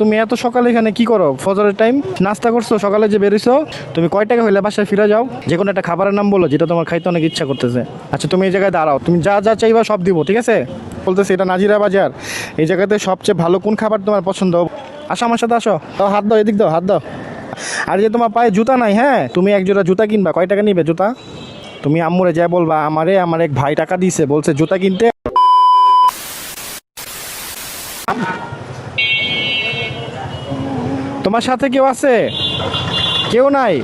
তুমি এত সকালে এখানে কি করো? ফজরের টাইম নাস্তা করছ? সকালে যে বেরিয়েছো তুমি কয় টাকা হইলে বাসায় ফিরে যাও? যে কোনো একটা খাবারের নাম বলো, যেটা তোমার খাইতে অনেক ইচ্ছা করতেছে। আচ্ছা তুমি এই জায়গায় দাঁড়াও। তুমি যা যা চাইবা সব দিব, ঠিক আছে? বলতেছি, এটা নাজিরা বাজার। এই জায়গাতে সবচেয়ে ভালো কোন খাবার তোমার পছন্দ? আসো আমার সাথে আসো। দাও, হাত দাও, এদিক দাও, হাত দাও। আর যে তোমার পায়ে জুতা নাই হ্যাঁ? তুমি এক জোড়া জুতা কিনবা। কয় টাকা নিবে জুতা? তুমি আম্মুরে যা বলবা, আমারে, আমার এক ভাই টাকা দিছে, বলছে জুতা কিনতে। তোমার সাথে কেউ আছে? কেউ নাই?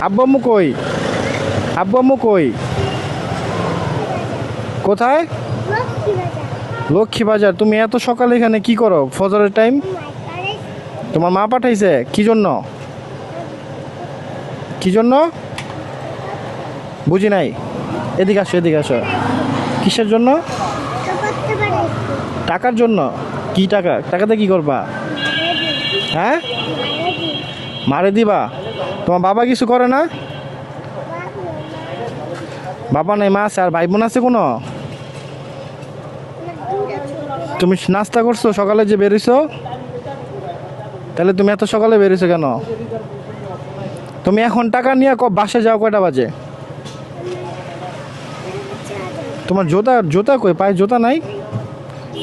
আব্বু কই? আব্বু কই? কোথায়? লক্ষ্মী বাজার তুমি এত সকালে এখানে কি করো? ফজরের টাইম তোমার মা পাঠাইছে? কি জন্য? কি জন্য? বুঝি নাই। এদিকে আসো এদিকে আসো। কিসের জন্য? টাকার জন্য। কি টাকা? টাকাতে কি করবা? হ্যাঁ? মারে দিবা? তোমার বাবা কিছু করে না? বাবা নাই, মা আছে, আর ভাই বোন আছে কোনো? তুমি নাস্তা করছ, সকালে যে বেরিয়েছো? তাহলে তুমি এত সকালে বেরিয়েছো কেন? তুমি এখন টাকা নিয়ে ক বাসে যাও কয়টা বাজে? তোমার জোতা জোতা কই? পায়ে জোতা নাই?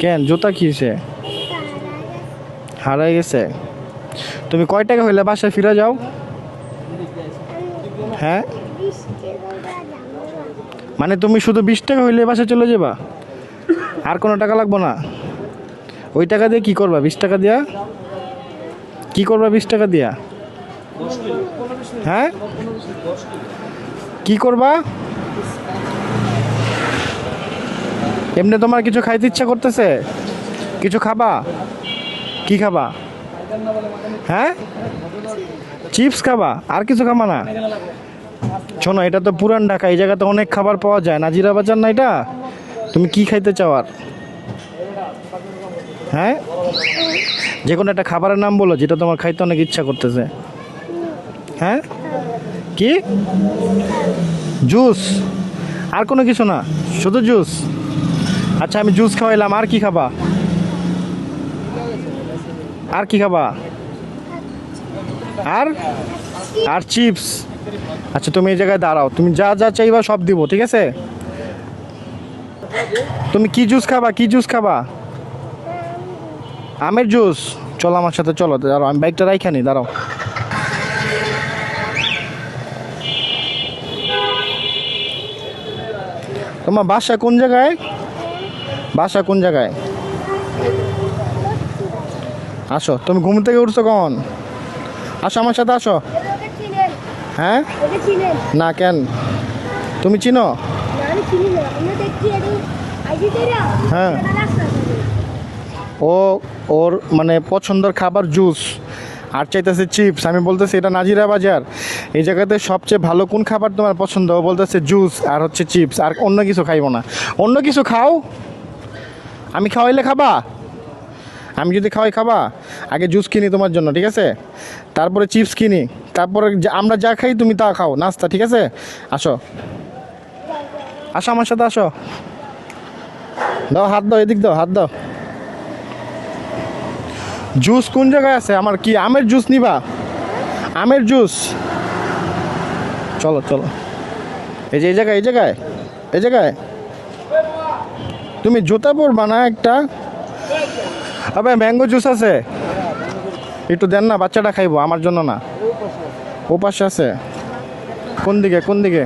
কেন? জোতা কি হারাই গেছে। তুমি কয় টাকা হইলে বাসায় ফিরে যাও? হ্যাঁ? মানে তুমি শুধু বিশ টাকা হইলে বাসায় চলে যাবা? আর কোনো টাকা লাগবো না? ওই টাকা দিয়ে কি করবা? বিশ টাকা দিয়া? কি করবা বিশ টাকা দিয়া? হ্যাঁ? কি করবা? এমনি তোমার কিছু খাইতে ইচ্ছা করতেছে? কিছু খাবা? কি খাবা? হ্যাঁ? চিপস খাবা? আর কিছু খাবা না? শোনো, এটা তো পুরান ঢাকা, এই জায়গাতে অনেক খাবার পাওয়া যায়। নাজিরা বাজার না এটা? তুমি কি খাইতে চাও আর? হ্যাঁ? যে কোনো একটা খাবারের নাম বলো, যেটা তোমার খাইতে অনেক ইচ্ছা করতেছে। হ্যাঁ? কি? জুস আর কোনো কিছু না? শুধু জুস আচ্ছা আমি জুস খাওয়াইলাম, আর কি খাবা? আর কি খাবা? আর? আর চিপস। আচ্ছা তুমি এই জায়গায় দাঁড়াও। তুমি যা যা চাইবা সব দিব, ঠিক আছে? তুমি কি জুস খাবা? কি জুস খাবা? আমের জুস। চলো আমার সাথে, চলো, দাঁড়াও, আমি বাইকটা রাইখানি দাঁড়াও। তোমার বাসা কোন জায়গায়? বাসা কোন জায়গায়? আসো। তুমি ঘুম থেকে উঠছো কখন? আসো আমার সাথে আসো। হ্যাঁ? না, কেন? তুমি চিনো? হ্যাঁ। ও, ওর মানে পছন্দের খাবার জুস, আর চাইতেছে চিপস। আমি বলতেছি, এটা নাজিরা বাজার। এই জায়গাতে সবচেয়ে ভালো কোন খাবার তোমার পছন্দ? ও বলতেছে জুস আর হচ্ছে চিপস, আর অন্য কিছু খাইবো না। অন্য কিছু খাও? আমি খাওয়াইলে খাবা? আমি যদি খাওয়াই খাবা, আগে জুস কিনি তোমার জন্য, ঠিক আছে? তারপরে চিপস কিনি, তারপরে আমরা যা খাই তুমি তা খাও, নাস্তা, ঠিক আছে? আসো। আসো আমার সাথে, আসো। দাও, হাত দাও, এদিক দাও, হাত দাও। জুস কোন জায়গায় আছে? আমার কি আমের জুস নিবা? আমের জুস চলো চলো। এই যে, এই জায়গায় এই জায়গায় এই জায়গায়। তুমি জুতা পরবা না একটা? আবে ম্যাঙ্গো জুস আছে? একটু দেন না, বাচ্চাটা খাইবো, আমার জন্য না। ও পাশে আছে। কোন দিকে কোন দিকে?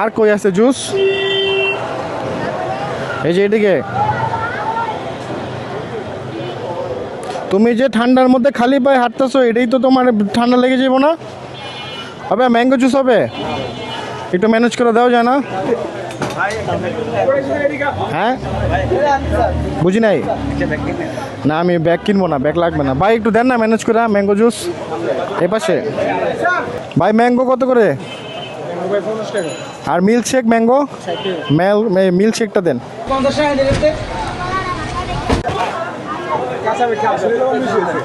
আর কই আছে জুস এই যে এদিকে। তুমি যে ঠান্ডার মধ্যে খালি পায়ে হাঁটতেছো, এটাই তো তোমার ঠান্ডা লেগে যাব না? হবে ম্যাঙ্গো জুস হবে? একটু ম্যানেজ করে দেওয়া যায় না? হ্যাঁ? বুঝি নাই? না, আমি ব্যাগ কিনবো না, ব্যাগ লাগবে না। ভাই, একটু দেন না ম্যানেজ করে ম্যাঙ্গো জুস এ পাশে। ভাই ম্যাঙ্গো কত করে? আর মিল্ক শেক ম্যাঙ্গো মেল মিল্ক শেকটা দেন। আসলে লবণ বেশি হয়েছে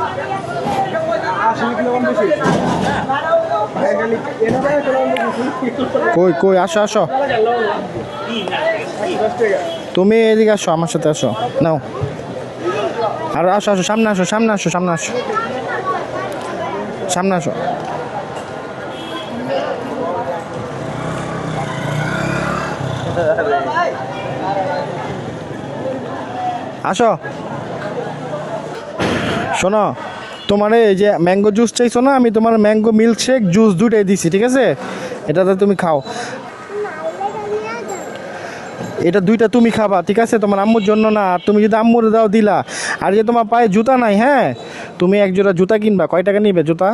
আসলে লবণ বেশি হয়েছে কই কই, আসো আসো। তুমি এদিকে আসো, আমার সাথে আসো। নাও। আর আসো আসো, সামনে আসো সামনে আসো সামনে আসো। সামনে আসো। আসো। শোনো। তোমার এই যে ম্যাঙ্গো জুস চাইছো না, আমি তোমার ম্যাঙ্গো মিল্কশেক জুস দুটাই দিছি, ঠিক আছে? এটাতে তুমি খাও। এটা দুইটা তুমি খাবা, ঠিক আছে? তোমার আম্মুর জন্য না, আর তুমি যদি আম্মুর দাও দিলা। আর যে তোমার পায়ে জুতা নাই হ্যাঁ? তুমি এক জোড়া জুতা কিনবা। কয় টাকা নিবে জুতা?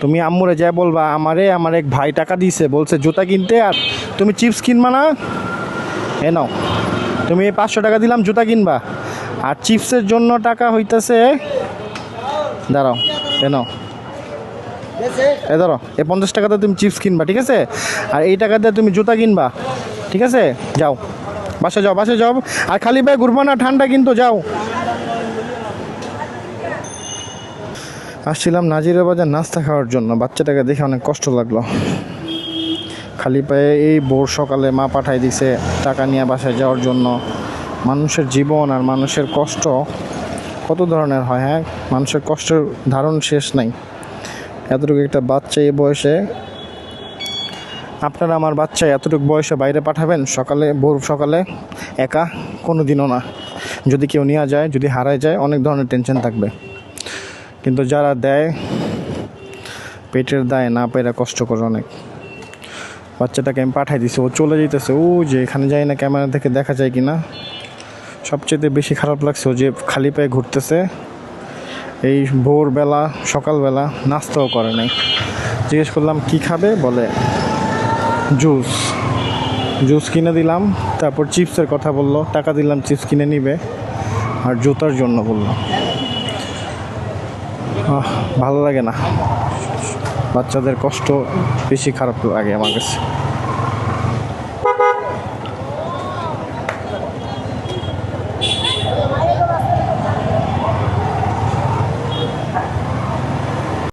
তুমি আম্মুরে যা বলবা, আমারে, আমার এক ভাই টাকা দিছে, বলছে জুতা কিনতে, আর তুমি চিপস কিনবা না? এ নাও। তুমি পাঁচশো টাকা দিলাম, জুতা কিনবা। আর চিপসের জন্য টাকা হইতেছে, দাঁড়াও, এ নাও। এ ধরো এই পঞ্চাশ টাকাতে তুমি চিপস কিনবা, ঠিক আছে? আর এই টাকাতে তুমি জুতা কিনবা, ঠিক আছে? যাও, বাসে যাও বাসে যাও। আর খালি পায়ে ঘুরবা না, ঠান্ডা কিন্তু, যাও। আসছিলাম নাজিরা বাজার নাস্তা খাওয়ার জন্য, বাচ্চাটাকে দেখে অনেক কষ্ট লাগল। খালি পায়ে এই ভোর সকালে মা পাঠাই দিছে টাকা নিয়ে বাসায় যাওয়ার জন্য। মানুষের জীবন আর মানুষের কষ্ট কত ধরনের হয় হ্যাঁ? মানুষের কষ্টের ধারণ শেষ নাই। এতটুকু একটা বাচ্চা এই বয়সে। আপনারা আমার বাচ্চা এতটুকু বয়সে বাইরে পাঠাবেন? সকালে, ভোর সকালে? একা? কোনো দিনও না। যদি কেউ নেওয়া যায়, যদি হারায় যায়, অনেক ধরনের টেনশন থাকবে। কিন্তু যারা দেয়, পেটের দায় না পেরা কষ্ট করে অনেক। বাচ্চাটাকে আমি পাঠাই দিছি, ও চলে যেতেছে ও যে এখানে যাই না, ক্যামেরা থেকে দেখা যায় কি না সবচেয়ে বেশি খারাপ লাগছে যে খালি পায়ে ঘুরতেছে। এই ভোরবেলা, সকালবেলা নাস্তাও করে নাই। জিজ্ঞেস করলাম, কি খাবে? বলে, জুস। জুস কিনে দিলাম, তারপর চিপসের কথা বলল, টাকা দিলাম, চিপস কিনে নিবে, আর জুতার জন্য বলল। ভালো লাগে না। বাচ্চাদের কষ্ট বেশি খারাপ লাগে আমার কাছে।